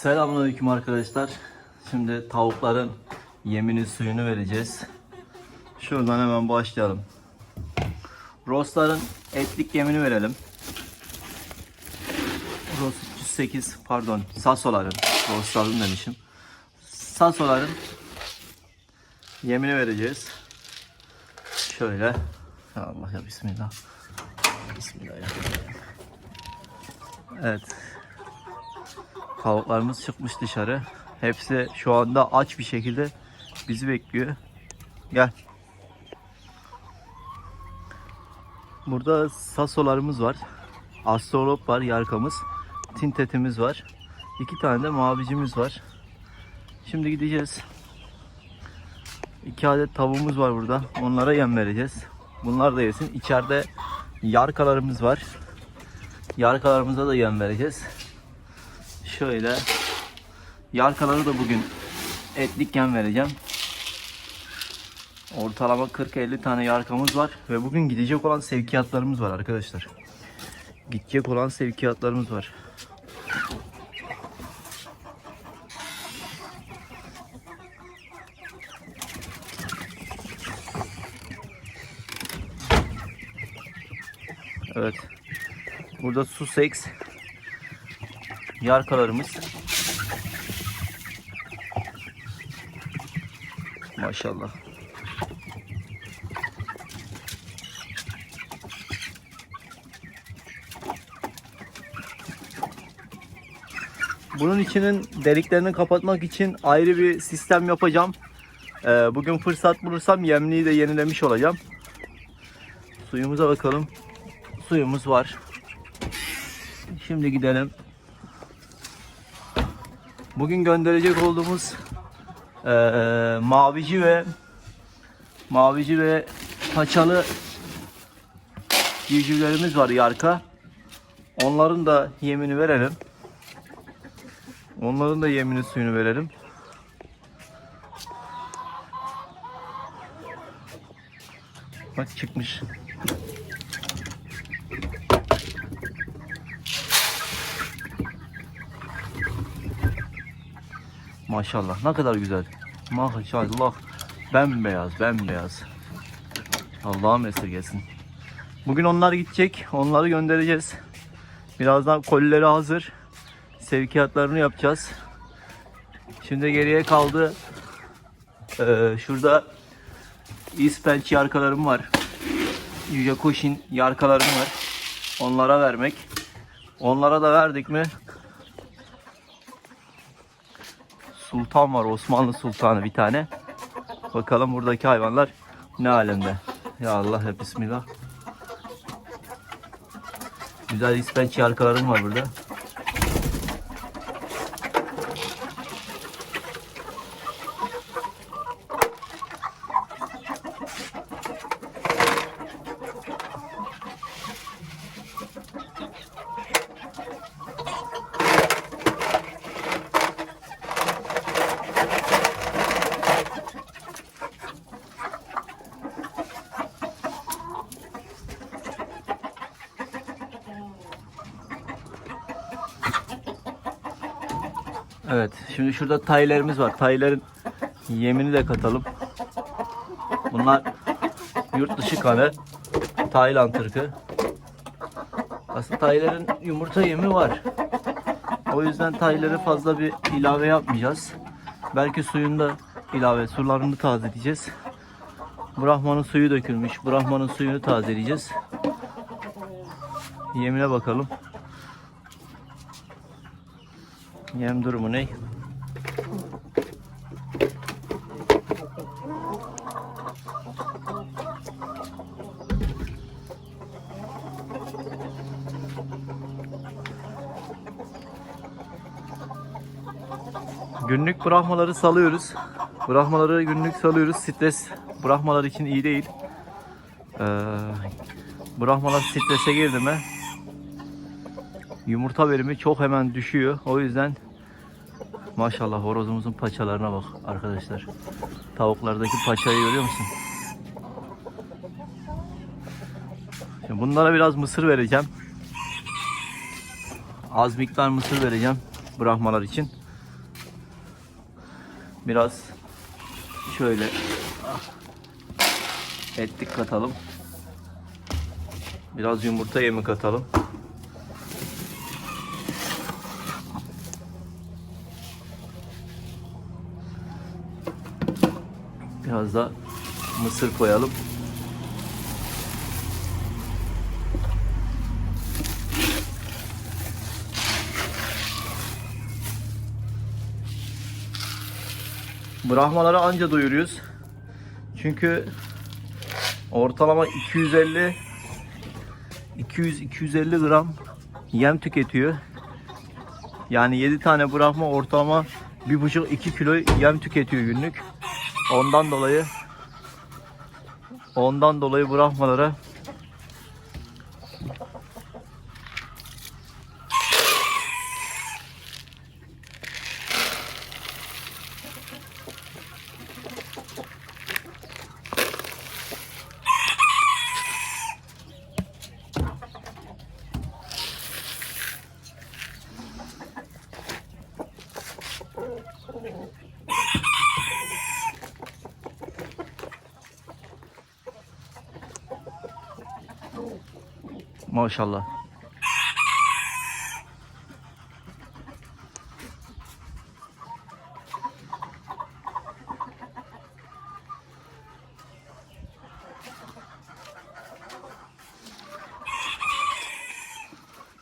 Selamünaleyküm arkadaşlar. Şimdi tavukların yemini suyunu vereceğiz. Şuradan hemen başlayalım. Rosların etlik yemini verelim. Ros 308 pardon Sasoların Rosların demişim. Sasoların yemini vereceğiz. Şöyle. Allah ya Bismillah. Bismillahirrahmanirrahim. Evet. Tavuklarımız çıkmış dışarı. Hepsi şu anda aç bir şekilde bizi bekliyor. Gel. Burada sasolarımız var. Astrolop var, yarkamız. Tintetimiz var. İki tane de mavicimiz var. Şimdi gideceğiz. İki adet tavuğumuz var burada. Onlara yem vereceğiz. Bunlar da yesin. İçeride yarkalarımız var. Yarkalarımıza da yem vereceğiz. Şöyle yarkaları da bugün etlik yem vereceğim. Ortalama 40-50 tane yarkamız var ve bugün gidecek olan sevkiyatlarımız var arkadaşlar. Gidecek olan sevkiyatlarımız var. Evet. Burada Sussex yarkalarımız. Maşallah. Bunun içinin deliklerini kapatmak için ayrı bir sistem yapacağım. Ee, bugün fırsat bulursam yemliği de yenilemiş olacağım. Suyumuza bakalım. Suyumuz var. Şimdi gidelim. Bugün gönderecek olduğumuz eee, mavici ve mavici ve paçalı civcivlerimiz var yarka. Onların da yemini verelim. Onların da yemini suyunu verelim. Bak çıkmış. Maşallah ne kadar güzel. Maşallah. Bembeyaz, bembeyaz. Allah'ım esirgesin. Bugün onlar gidecek. Onları göndereceğiz. Birazdan kolileri hazır. Sevkiyatlarını yapacağız. Şimdi geriye kaldı. Ee, şurada İspenç yarkalarım var. Yüce Koşin yarkalarım var. Onlara vermek. Onlara da verdik mi Sultan var Osmanlı Sultanı bir tane. Bakalım buradaki hayvanlar ne alemde. Ya Allah ya Bismillah. Güzel ispenç yarkalarım var burada. Evet, şimdi şurada taylerimiz var. Taylerin yemini de katalım. Bunlar yurt dışı kanı. Tayland ırkı. Aslında taylerin yumurta yemi var. O yüzden taylara fazla bir ilave yapmayacağız. Belki suyunda ilave, sularını tazeleyeceğiz. Brahman'ın suyu dökülmüş. Brahman'ın suyunu tazeleyeceğiz. Yemine bakalım. Yem durumu ne? Günlük bırakmaları salıyoruz. Bırakmaları günlük salıyoruz. Stres bırakmalar için iyi değil. Ee, bırakmalar strese girdi mi yumurta verimi çok hemen düşüyor. O yüzden maşallah horozumuzun paçalarına bak arkadaşlar. Tavuklardaki paçayı görüyor musun? Şimdi bunlara biraz mısır vereceğim. Az miktar mısır vereceğim bırakmalar için. Biraz şöyle etlik katalım. Biraz yumurta yemi katalım. Biraz da mısır koyalım. Brahmaları anca doyuruyoruz. Çünkü ortalama 250 200-250 gram yem tüketiyor. Yani 7 tane Brahma ortalama 1,5-2 kilo yem tüketiyor günlük. Ondan dolayı ondan dolayı Brahmalara maşallah.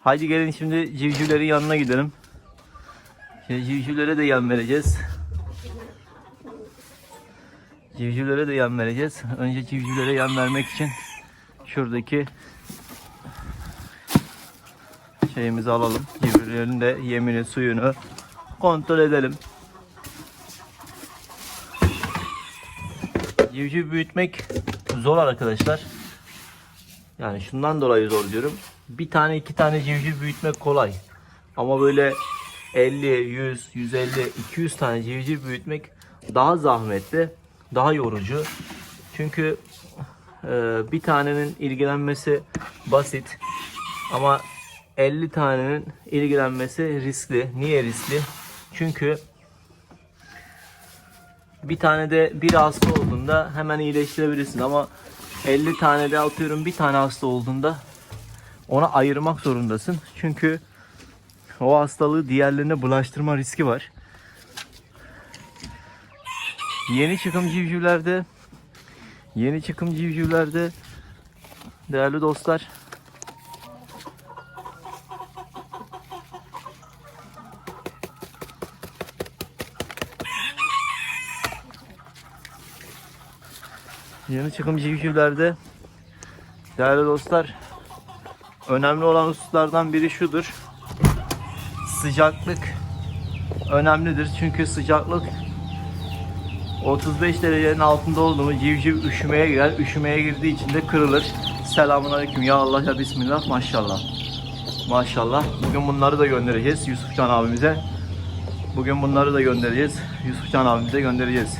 Haydi gelin şimdi civcivlerin yanına gidelim. Şimdi civcivlere de yem vereceğiz. Civcivlere de yem vereceğiz. Önce civcivlere yem vermek için şuradaki şeyimizi alalım. Civcivlerin de yemini, suyunu kontrol edelim. Civciv büyütmek zor arkadaşlar. Yani şundan dolayı zor diyorum. Bir tane iki tane civciv büyütmek kolay. Ama böyle 50, 100, 150, 200 tane civciv büyütmek daha zahmetli, daha yorucu. Çünkü e, bir tanenin ilgilenmesi basit ama 50 tanenin ilgilenmesi riskli. Niye riskli? Çünkü bir tane de bir hasta olduğunda hemen iyileştirebilirsin ama 50 tane de atıyorum bir tane hasta olduğunda ona ayırmak zorundasın. Çünkü o hastalığı diğerlerine bulaştırma riski var. Yeni çıkım civcivlerde yeni çıkım civcivlerde değerli dostlar Yeni çıkım civcivlerde değerli dostlar önemli olan hususlardan biri şudur. Sıcaklık önemlidir. Çünkü sıcaklık 35 derecenin altında oldu mu civciv üşümeye girer. Üşümeye girdiği için de kırılır. Selamun aleyküm. Ya Allah ya Bismillah. Maşallah. Maşallah. Bugün bunları da göndereceğiz Yusufcan abimize. Bugün bunları da göndereceğiz. Yusufcan abimize göndereceğiz.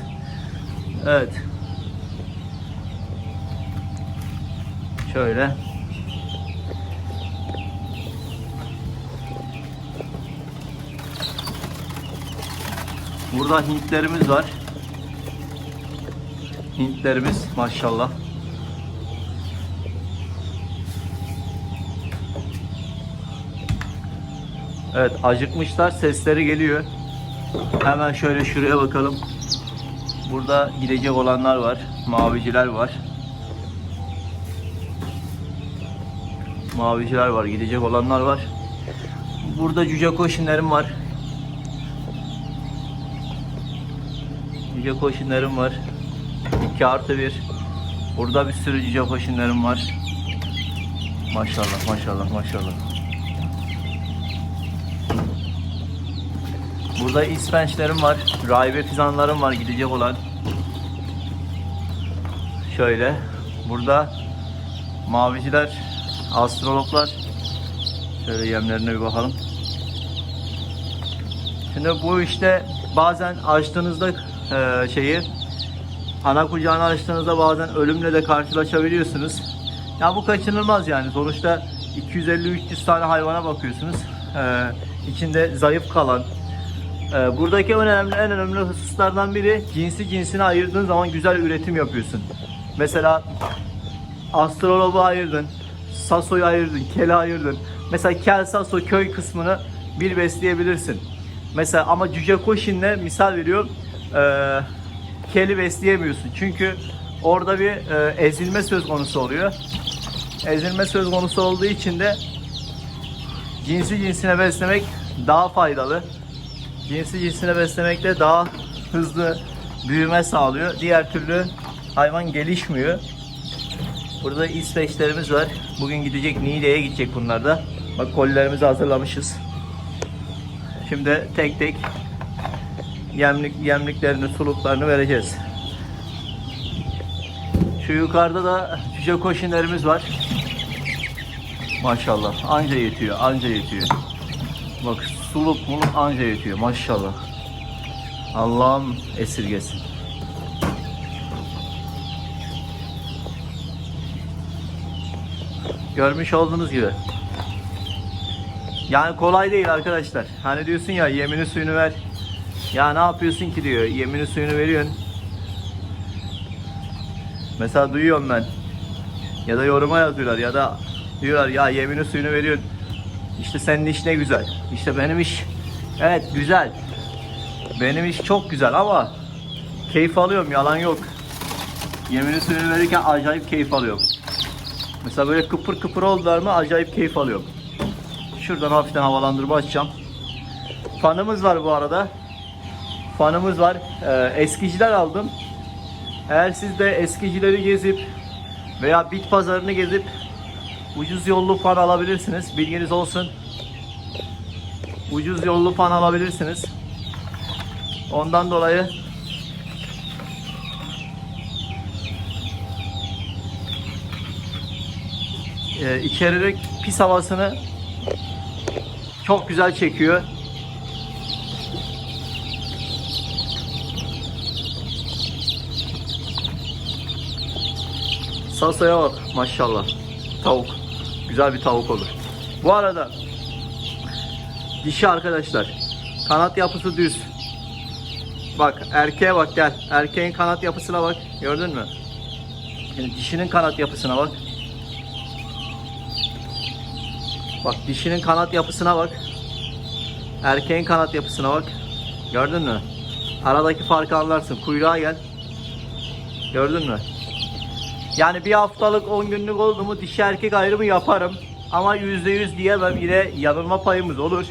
Evet. Şöyle. Burada Hintlerimiz var. Hintlerimiz maşallah. Evet acıkmışlar sesleri geliyor. Hemen şöyle şuraya bakalım. Burada gidecek olanlar var. Maviciler var. Maviciler var. Gidecek olanlar var. Burada cüce koşinlerim var. Cüce koşinlerim var. 2 artı 1. Burada bir sürü cüce koşinlerim var. Maşallah maşallah maşallah. Burada ispençlerim var. Rahibe fizanlarım var gidecek olan. Şöyle. Burada maviciler, astrologlar. Şöyle yemlerine bir bakalım. Şimdi bu işte bazen açtığınızda e, şeyi ana kucağını açtığınızda bazen ölümle de karşılaşabiliyorsunuz. Ya bu kaçınılmaz yani. Sonuçta 250-300 tane hayvana bakıyorsunuz. E, içinde zayıf kalan, Ee, buradaki önemli en önemli hususlardan biri cinsi cinsine ayırdığın zaman güzel üretim yapıyorsun. Mesela astrolobu ayırdın, sasoyu ayırdın, kele ayırdın. Mesela kel saso köy kısmını bir besleyebilirsin. Mesela ama cüce koşinle misal veriyorum eee keli besleyemiyorsun. Çünkü orada bir eee, ezilme söz konusu oluyor. Ezilme söz konusu olduğu için de cinsi cinsine beslemek daha faydalı. Cinsi cinsine beslemek de daha hızlı büyüme sağlıyor. Diğer türlü hayvan gelişmiyor. Burada İsveçlerimiz var. Bugün gidecek Niğde'ye gidecek bunlar da. Bak kolilerimizi hazırlamışız. Şimdi tek tek yemlik yemliklerini, suluklarını vereceğiz. Şu yukarıda da cüce koşinlerimiz var. Maşallah. Anca yetiyor, anca yetiyor. Bak suluk muluk anca yetiyor. Maşallah. Allah'ım esirgesin. Görmüş olduğunuz gibi. Yani kolay değil arkadaşlar. Hani diyorsun ya yemini suyunu ver. Ya ne yapıyorsun ki diyor. Yemini suyunu veriyorsun. Mesela duyuyorum ben. Ya da yoruma yazıyorlar ya da diyorlar ya yemini suyunu veriyorsun. İşte senin iş ne güzel. İşte benim iş evet güzel. Benim iş çok güzel ama keyif alıyorum yalan yok. Yemini suyunu verirken acayip keyif alıyorum. Mesela böyle kıpır kıpır oldular mı acayip keyif alıyorum. Şuradan hafiften havalandırma açacağım. Fanımız var bu arada. Fanımız var. Ee, eskiciler aldım. Eğer siz de eskicileri gezip veya bit pazarını gezip ucuz yollu fan alabilirsiniz. Bilginiz olsun. Ucuz yollu fan alabilirsiniz. Ondan dolayı e, pis havasını çok güzel çekiyor. Sasaya bak maşallah. Tavuk. Güzel bir tavuk olur. Bu arada dişi arkadaşlar. Kanat yapısı düz. Bak erkeğe bak gel. Erkeğin kanat yapısına bak. Gördün mü? Yani dişinin kanat yapısına bak. Bak dişinin kanat yapısına bak. Erkeğin kanat yapısına bak. Gördün mü? Aradaki farkı anlarsın. Kuyruğa gel. Gördün mü? Yani bir haftalık 10 günlük oldu mu dişi erkek ayrımı yaparım. Ama %100 diyemem yine yanılma payımız olur.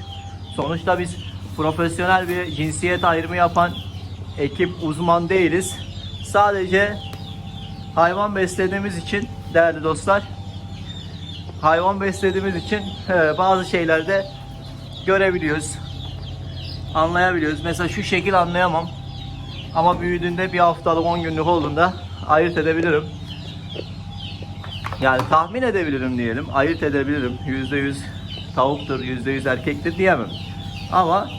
Sonuçta biz profesyonel bir cinsiyet ayrımı yapan ekip uzman değiliz. Sadece hayvan beslediğimiz için değerli dostlar hayvan beslediğimiz için bazı şeylerde görebiliyoruz. Anlayabiliyoruz. Mesela şu şekil anlayamam. Ama büyüdüğünde bir haftalık 10 günlük olduğunda ayırt edebilirim. Yani tahmin edebilirim diyelim. Ayırt edebilirim. %100 tavuktur, %100 erkektir diyemem. Ama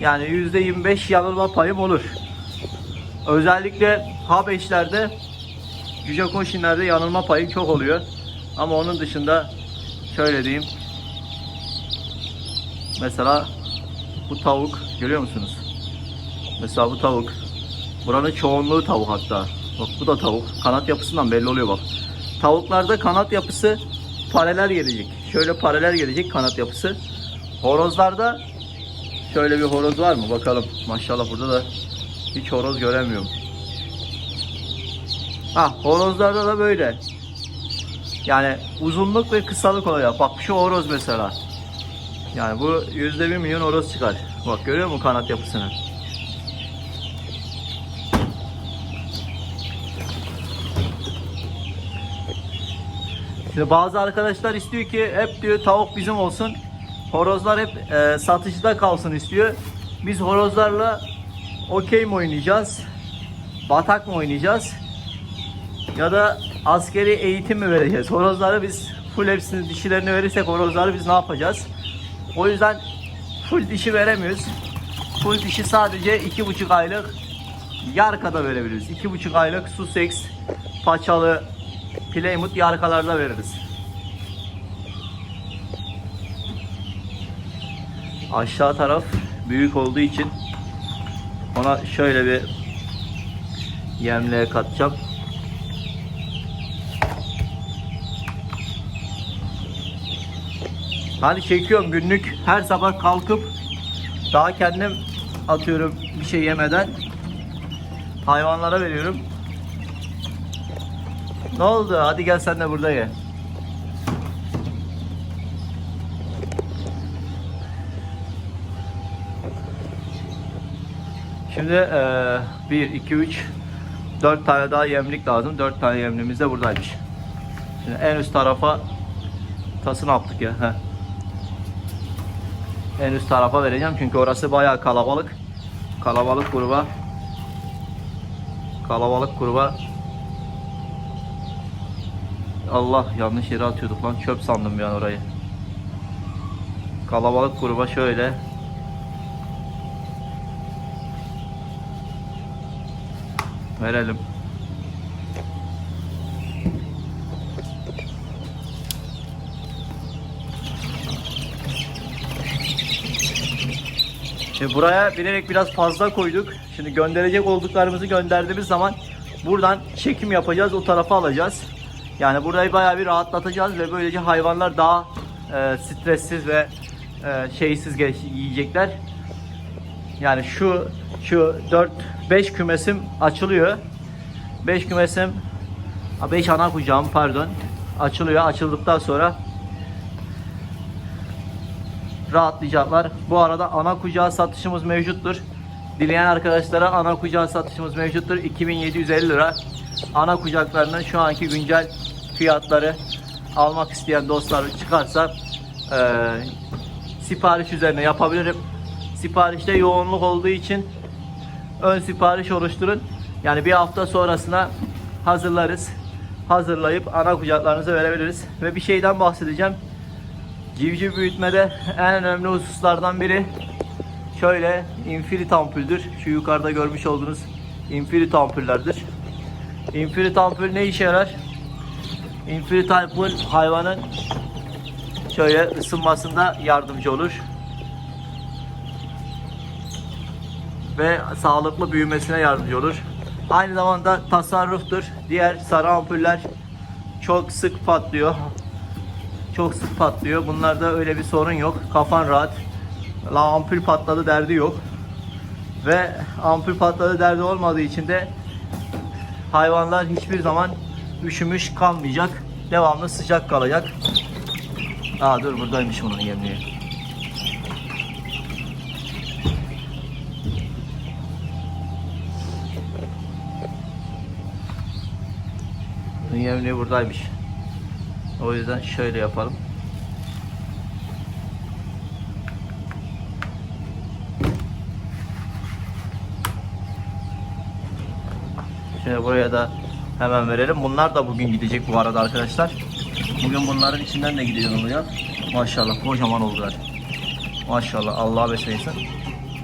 yani %25 yanılma payım olur. Özellikle Habeşlerde Cüce koşinlerde yanılma payı çok oluyor. Ama onun dışında şöyle diyeyim. Mesela bu tavuk görüyor musunuz? Mesela bu tavuk. Buranın çoğunluğu tavuk hatta. Bak bu da tavuk. Kanat yapısından belli oluyor bak. Tavuklarda kanat yapısı paralel gelecek. Şöyle paralel gelecek kanat yapısı. Horozlarda şöyle bir horoz var mı? Bakalım. Maşallah burada da hiç horoz göremiyorum. Ha horozlarda da böyle. Yani uzunluk ve kısalık oluyor. Bak şu horoz mesela. Yani bu yüzde bir milyon horoz çıkar. Bak görüyor musun kanat yapısını? Şimdi bazı arkadaşlar istiyor ki hep diyor tavuk bizim olsun. Horozlar hep e, satıcıda kalsın istiyor. Biz horozlarla okey mi oynayacağız? Batak mı oynayacağız? Ya da askeri eğitim mi vereceğiz? Horozları biz full hepsini dişilerini verirsek horozları biz ne yapacağız? O yüzden full dişi veremiyoruz. Full dişi sadece iki buçuk aylık yarkada verebiliriz. İki buçuk aylık Sussex, paçalı, Plymouth yarkalarda veririz. Aşağı taraf büyük olduğu için ona şöyle bir yemliğe katacağım. Hani çekiyorum günlük her sabah kalkıp daha kendim atıyorum bir şey yemeden hayvanlara veriyorum. Ne oldu? Hadi gel sen de burada ye. Şimdi eee 1, 2, 3, 4 tane daha yemlik lazım. 4 tane yemliğimiz de buradaymış. Şimdi en üst tarafa tası ne yaptık ya? Heh. En üst tarafa vereceğim çünkü orası bayağı kalabalık. Kalabalık gruba. Kalabalık gruba. Allah yanlış yere atıyorduk lan. Çöp sandım bir orayı. Kalabalık gruba şöyle verelim. Şimdi buraya bilerek biraz fazla koyduk. Şimdi gönderecek olduklarımızı gönderdiğimiz zaman buradan çekim yapacağız. O tarafa alacağız. Yani burayı bayağı bir rahatlatacağız ve böylece hayvanlar daha e, stressiz ve e, şeysiz yiyecekler. Yani şu şu 4 5 kümesim açılıyor. 5 kümesim 5 ana kucağım pardon açılıyor. Açıldıktan sonra rahatlayacaklar. Bu arada ana kucağı satışımız mevcuttur. Dileyen arkadaşlara ana kucağı satışımız mevcuttur. 2750 lira. Ana kucaklarının şu anki güncel fiyatları almak isteyen dostlar çıkarsa eee, sipariş üzerine yapabilirim. Siparişte yoğunluk olduğu için ön sipariş oluşturun. Yani bir hafta sonrasına hazırlarız. Hazırlayıp ana kucaklarınıza verebiliriz. Ve bir şeyden bahsedeceğim. Civciv büyütmede en önemli hususlardan biri şöyle infinite ampuldür. Şu yukarıda görmüş olduğunuz infinite ampullerdir. Infinite ampul ne işe yarar? Infinite ampul hayvanın şöyle ısınmasında yardımcı olur. Ve sağlıklı büyümesine yardımcı olur. Aynı zamanda tasarruftur. Diğer sarı ampuller çok sık patlıyor çok sık patlıyor. Bunlarda öyle bir sorun yok. Kafan rahat. La ampul patladı derdi yok. Ve ampul patladı derdi olmadığı için de hayvanlar hiçbir zaman üşümüş kalmayacak. Devamlı sıcak kalacak. Aa dur buradaymış bunun yemliği. Bunun yemliği buradaymış. O yüzden şöyle yapalım. Şimdi buraya da hemen verelim. Bunlar da bugün gidecek bu arada arkadaşlar. Bugün bunların içinden de gidiyor oluyor. Maşallah kocaman oldular. Maşallah Allah beslesin.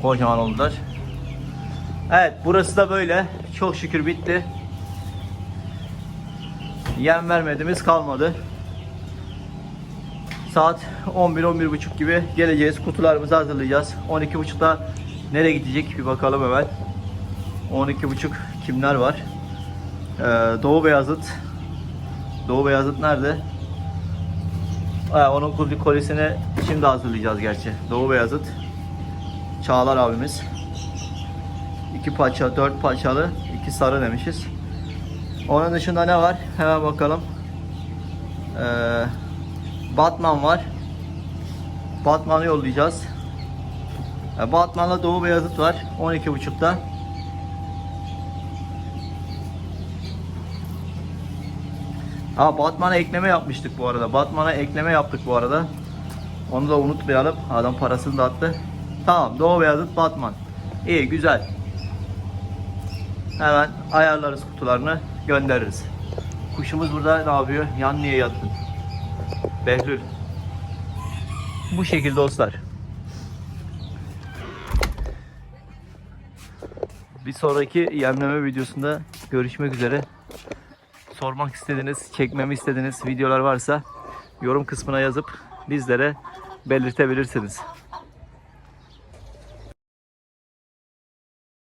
Kocaman oldular. Evet burası da böyle. Çok şükür bitti. Yem vermediğimiz kalmadı. Saat 11-11.30 gibi geleceğiz. Kutularımızı hazırlayacağız. 12.30'da nereye gidecek bir bakalım hemen. 12.30 kimler var? Ee, Doğu Beyazıt. Doğu Beyazıt nerede? Ha, onun kul- kolisini şimdi hazırlayacağız gerçi. Doğu Beyazıt. Çağlar abimiz. İki parça, dört parçalı, iki sarı demişiz. Onun dışında ne var? Hemen bakalım. Ee, Batman var. Batman'ı yollayacağız. Batman'la Doğu Beyazıt var. 12.30'da. Ha Batman'a ekleme yapmıştık bu arada. Batman'a ekleme yaptık bu arada. Onu da unutmayalım. Adam parasını da attı. Tamam Doğu Beyazıt Batman. İyi güzel. Hemen ayarlarız kutularını göndeririz. Kuşumuz burada ne yapıyor? Yan niye yattın? Behlül. Bu şekilde dostlar. Bir sonraki yemleme videosunda görüşmek üzere. Sormak istediğiniz, çekmemi istediğiniz videolar varsa yorum kısmına yazıp bizlere belirtebilirsiniz.